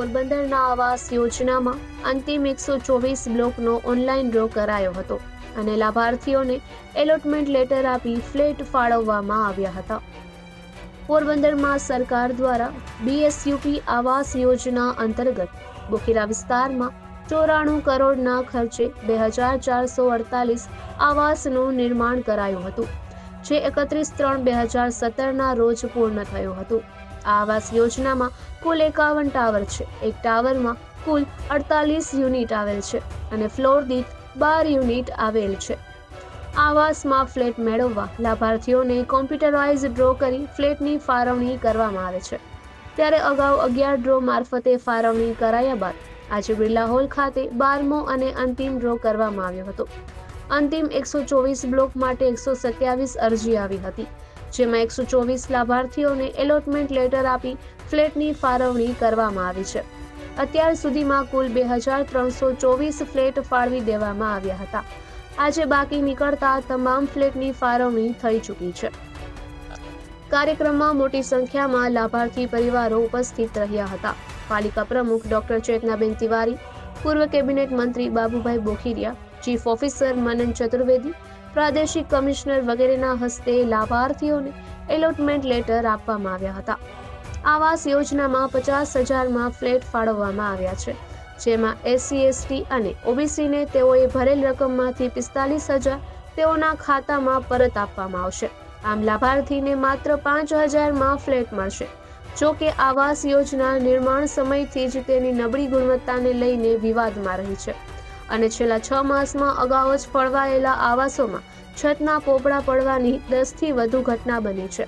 આવાસ યોજનામાં અંતિમ એકસો ચોવીસ બ્લોકનો ઓનલાઈન ડ્રો કરાયો હતો અને લાભાર્થીઓને એલોટમેન્ટ લેટર આપી ફ્લેટ ફાળવવામાં આવ્યા હતા. પોરબંદરમાં સરકાર દ્વારા બીએસયુપી આવાસ યોજના અંતર્ગત બોખીરા વિસ્તારમાં ચોરાણું કરોડના ખર્ચે બે હજાર ચારસો અડતાલીસ આવાસનું નિર્માણ કરાયું હતું, જે એકત્રીસ ત્રણ બે હજાર સત્તરના રોજ પૂર્ણ થયું હતું. આવાસ યોજનામાં કુલ એકાવન ટાવર છે. એક ટાવરમાં કુલ અડતાલીસ યુનિટ આવેલ છે અને ફ્લોર દીઠ બાર યુનિટ આવેલ છે. આવાસમાં ફ્લેટ મેળવવા લાભાર્થીઓને કોમ્પ્યુટરાઇઝ ડ્રો કરી ફ્લેટની ફાળવણી કરવામાં આવે છે. ત્યારે અગાઉ અગિયાર ડ્રો મારફતે ફાળવણી કરાયા બાદ આજે બિરલા હોલ ખાતે બારમો અને અંતિમ ડ્રો કરવામાં આવ્યો હતો. અંતિમ એકસો ચોવીસ બ્લોક માટે એકસો સત્યાવીસ અરજી આવી હતી. જેમાં એકસો ચોવીસ લાભાર્થીઓને એલોટમેન્ટ લેટર આપી ફ્લેટની ફાળવણી કરવામાં આવી છે. અત્યાર સુધીમાં કુલ બે હજાર ત્રણસો ચોવીસ ફ્લેટ ફાળવી દેવામાં આવ્યા હતા. આજે બાકી નીકળતા તમામ ફ્લેટની ફાળવણી થઈ ચૂકી છે. કાર્યક્રમમાં મોટી સંખ્યામાં લાભાર્થી પરિવારો ઉપસ્થિત રહ્યા હતા. પાલિકા પ્રમુખ ડોક્ટર ચેતનાબેન તિવારી, પૂર્વ કેબિનેટ મંત્રી બાબુભાઈ બોખીરિયા, ચીફ ઓફિસર મનન ચતુર્વેદી પ્રાદેશિક કમિશનર વગેરેના હસ્તે લાભાર્થીઓને એલોટમેન્ટ લેટર આપવામાં આવ્યા હતા. આવાસ યોજનામાં પચાસ હજારમાં ફ્લેટ ફાળવવામાં આવ્યા છે. જેમાં એસસી, એસટી અને ઓબીસીને તેઓએ ભરેલ રકમમાંથી પિસ્તાલીસ હજાર તેઓના ખાતામાં પરત આપવામાં આવશે. આમ લાભાર્થીને માત્ર પાંચ હજારમાં ફ્લેટ મળશે. જો કે આવાસ યોજના નિર્માણ સમયથી જ તેની નબળી ગુણવત્તાને લઈને વિવાદમાં રહી છે. અને છેલ્લા છ માસમાં અગાઉ જ ફળવાયેલા આવાસોમાં છતના પોપડા પડવાની દસથી વધુ ઘટના બની છે.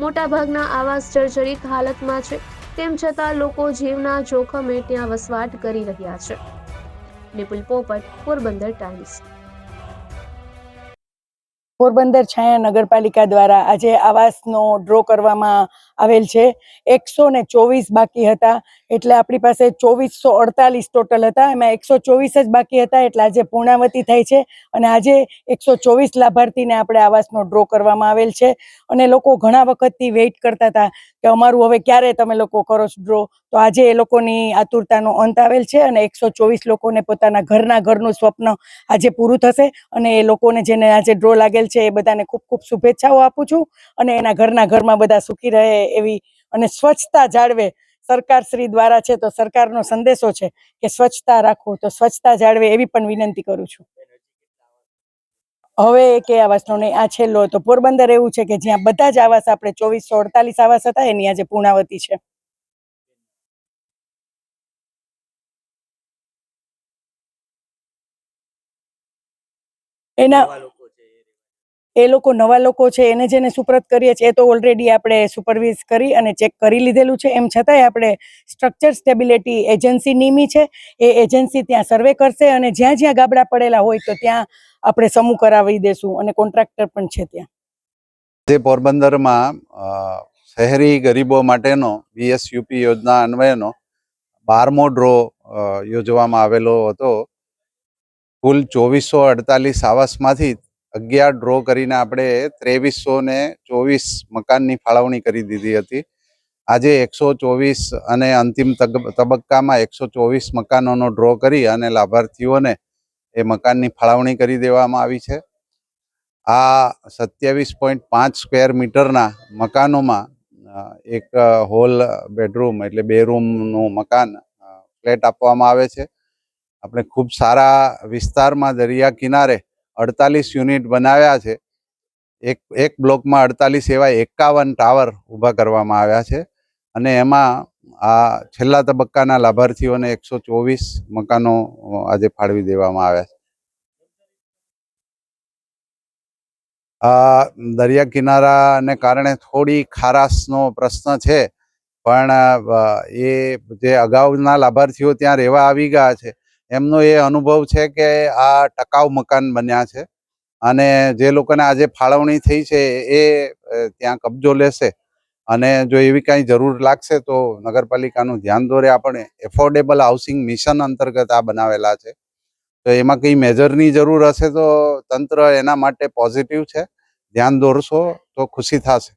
મોટાભાગના આવાસ જર્જરિત હાલતમાં છે, તેમ છતાં લોકો જીવના જોખમે ત્યાં વસવાટ કરી રહ્યા છે. નિપુલ પોપટ, પોરબંદર ટાઈમ્સ. પોરબંદર છાયા નગરપાલિકા દ્વારા આજે આવાસનો ડ્રો કરવામાં આવેલ છે. એકસો ને ચોવીસ બાકી હતા, એટલે આપણી પાસે ચોવીસો અડતાલીસ ટોટલ હતા. એમાં એકસો ચોવીસ જ બાકી હતા, એટલે આજે પૂર્ણાવતી થાય છે અને આજે એકસો ચોવીસ લાભાર્થીને આપણે આવાસનો ડ્રો કરવામાં આવેલ છે. અને લોકો ઘણા વખતથી વેઇટ કરતા હતા કે અમારું હવે ક્યારે તમે લોકો કરો ડ્રો? તો આજે એ લોકોની આતુરતાનો અંત આવેલ છે અને એકસો ચોવીસ લોકોને પોતાના ઘરના ઘરનું સ્વપ્ન આજે પૂરું થશે અને એ લોકોને જેને આજે ડ્રો લાગેલ છે એ બધાને ખૂબ ખૂબ શુભેચ્છાઓ આપું છું અને એના ઘરના ઘરમાં બધા સુખી રહે એવી અને સ્વચ્છતા જાળવે. સરકાર શ્રી દ્વારા છે તો સરકારનો સંદેશો છે કે સ્વચ્છતા રાખો તો સ્વચ્છતા જાળવે એવી પણ વિનંતી કરું છું. હવે કે આવાસનો નહીં આ છેલ્લો તો પોરબંદર એવું છે કે જ્યાં બધા જ આવાસ આપણે ચોવીસો અડતાલીસ આવાસ હતા એની આજે પૂર્ણાવતી છે. એના એ લોકો નવા લોકો છે, એને જેને સુપ્રત કરીએ છીએ, એ તો ઓલરેડી આપણે સુપરવિઝ કરી અને ચેક કરી લીધેલું છે. એમ છતાંય આપણે સ્ટ્રક્ચર સ્ટેબિલિટી એજન્સી નિમી છે. એ એજન્સી ત્યાં સર્વે કરશે અને જ્યાં જ્યાં ગાબડા પડેલા હોય તો ત્યાં આપણે સમૂહ કરાવી દેશું અને કોન્ટ્રાક્ટર પણ છે ત્યાં. જે પોરબંદરમાં શહેરી ગરીબો માટેનો બીએસયુપી યોજના અન્વયનો બારમો ડ્રો યોજવામાં આવેલો હતો. કુલ ચોવીસો અડતાલીસ આવાસમાંથી અગિયાર ડ્રો કરીને આપણે ત્રેવીસો ને ચોવીસ મકાનની ફાળવણી કરી દીધી હતી. આજે એકસો ચોવીસ અને અંતિમ તબક્કામાં એકસો ચોવીસ મકાનોનો ડ્રો કરી અને લાભાર્થીઓને એ મકાનની ફાળવણી કરી દેવામાં આવી છે. આ સત્યાવીસ પોઈન્ટ પાંચ સ્ક્વેર મીટરના મકાનોમાં એક હોલ બેડરૂમ એટલે બે રૂમનું મકાન ફ્લેટ આપવામાં આવે છે. આપણે ખૂબ સારા વિસ્તારમાં દરિયા કિનારે અડતાલીસ યુનિટ બનાવ્યા છે. એક એક બ્લોકમાં અડતાલીસ એવા એકાવન ટાવર ઊભા કરવામાં આવ્યા છે. અને એમાં આ છેલ્લા તબક્કાના લાભાર્થીઓને એકસો ચોવીસ મકાનો આજે ફાળવી દેવામાં આવ્યા છે. આ દરિયા કિનારાને કારણે થોડી ખારાશનો પ્રશ્ન છે. પણ એ જે અગાઉના લાભાર્થીઓ ત્યાં રહેવા આવી ગયા છે. એમનો એ અનુભવ છે કે આ ટકાઉ મકાન બન્યા છે અને જે લોકોને આજે ફાળવણી થઈ છે એ ત્યાં કબજો લેશે અને જો એવી કાંઈ જરૂર લાગશે તો નગરપાલિકાનું ધ્યાન દોરે. આપણે એફોર્ડેબલ હાઉસિંગ મિશન અંતર્ગત આ બનાવેલા છે. તો એમાં કંઈ મેજરની જરૂર હશે તો તંત્ર એના માટે પોઝિટિવ છે. ધ્યાન દોરશો તો ખુશી થશે.